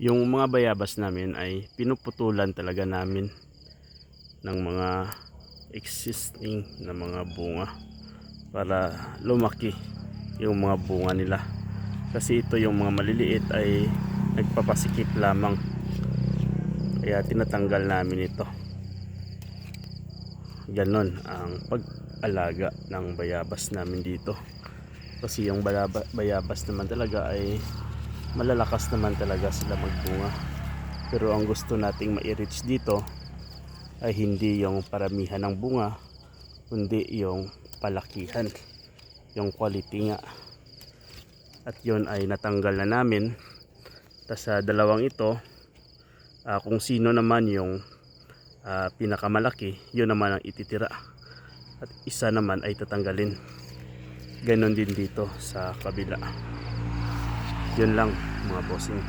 yung mga bayabas namin ay pinuputulan talaga namin ng mga existing na mga bunga para lumaki yung mga bunga nila. Kasi ito yung mga maliliit ay nagpapasikip lamang. Kaya tinatanggal namin ito. Ganon ang pag-alaga ng bayabas namin dito. Kasi yung bayaba- bayabas naman talaga ay malalakas naman talaga sila magbunga. Pero ang gusto nating ma-reach dito ay hindi yung paramihan ng bunga kundi yung palakihan yung quality nga. At yun ay natanggal na namin. Tas sa dalawang ito ah, kung sino naman yung ah, pinakamalaki yun naman ang ititira. At isa naman ay tatanggalin. Ganon din dito sa kabila yun lang mga bossing